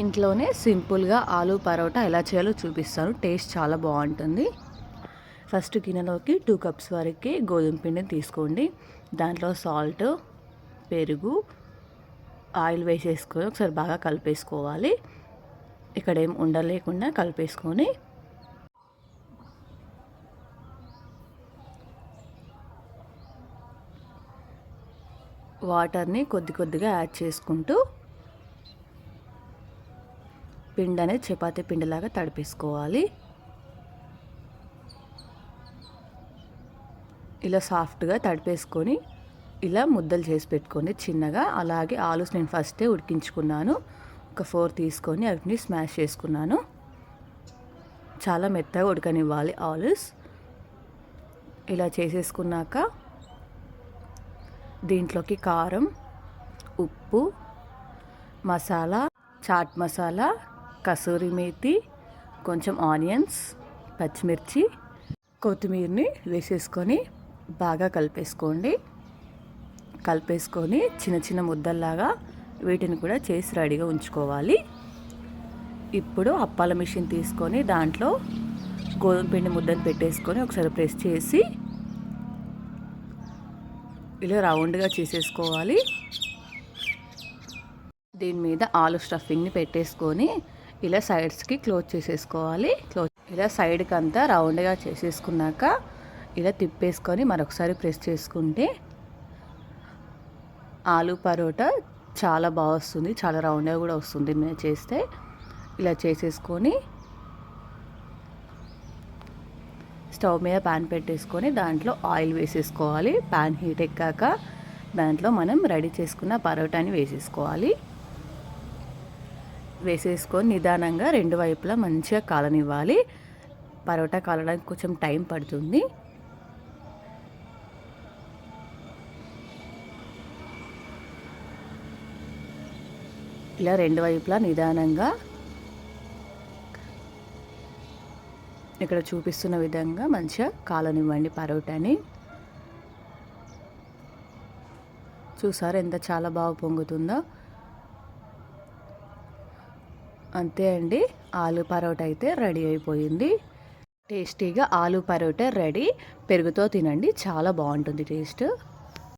ఇంట్లోనే సింపుల్గా ఆలూ పరోటా ఎలా చేయాలో చూపిస్తాను. టేస్ట్ చాలా బాగుంటుంది. ఫస్ట్ గిన్నెలోకి టూ కప్స్ వరకు గోధుమ పిండిని తీసుకోండి. దాంట్లో సాల్ట్ పెరుగు ఆయిల్ వేసేసుకొని ఒకసారి బాగా కలిపేసుకోవాలి. ఇక్కడ ఏం ఉండలేకుండా కలిపేసుకొని వాటర్ని కొద్ది కొద్దిగా యాడ్ చేసుకుంటూ పిండి అనేది చపాతీ పిండిలాగా తడిపేసుకోవాలి. ఇలా సాఫ్ట్గా తడిపేసుకొని ఇలా ముద్దలు చేసి పెట్టుకోండి చిన్నగా అలాగే ఆలూస్ నేను ఫస్టే ఉడికించుకున్నాను. ఒక ఫోర్ తీసుకొని వాటిని స్మాష్ చేసుకున్నాను. చాలా మెత్తగా ఉడకనివ్వాలి ఆలూస్. ఇలా చేసేసుకున్నాక దీంట్లోకి కారం ఉప్పు మసాలా చాట్ మసాలా కసూరి మేతి కొంచెం ఆనియన్స్ పచ్చిమిర్చి కొత్తిమీరని వేసేసుకొని బాగా కలిపేసుకోండి. కలిపేసుకొని చిన్న చిన్న ముద్దల్లాగా వీటిని కూడా చేసి రెడీగా ఉంచుకోవాలి. ఇప్పుడు అప్పాల మిషన్ తీసుకొని దాంట్లో గోధుమ పిండి ముద్దను పెట్టేసుకొని ఒకసారి ప్రెస్ చేసి ఇలా రౌండ్గా చేసేసుకోవాలి. దీని మీద ఆలు స్టఫింగ్ని పెట్టేసుకొని ఇలా సైడ్స్కి క్లోజ్ చేసేసుకోవాలి. క్లోజ్ ఇలా సైడ్కి అంతా రౌండ్గా చేసేసుకున్నాక ఇలా తిప్పేసుకొని మరొకసారి ప్రెస్ చేసుకుంటే ఆలు పరోటా చాలా బాగా వస్తుంది. చాలా రౌండ్గా కూడా వస్తుంది మేము చేస్తే. ఇలా చేసేసుకొని స్టవ్ మీద ప్యాన్ పెట్టేసుకొని దాంట్లో ఆయిల్ వేసేసుకోవాలి. ప్యాన్ హీట్ ఎక్కాక దాంట్లో మనం రెడీ చేసుకున్న పరోటాని వేసేసుకోవాలి. వేసేసుకొని నిదానంగా రెండు వైపులా మంచిగా కాలనివ్వాలి. పరోటా కాలడానికి కొంచెం టైం పడుతుంది. ఇలా రెండు వైపులా నిదానంగా ఇక్కడ చూపిస్తున్న విధంగా మంచిగా కాలనివ్వండి పరోటాని. చూసారు ఎంత చాలా బాగా పొంగుతుందో? అంతే అండి. ఆలు పరోటా అయితే రెడీ అయిపోయింది. టేస్టీగా ఆలు పరోటా రెడీ. పెరుగుతో తినండి. చాలా బాగుంటుంది టేస్ట్.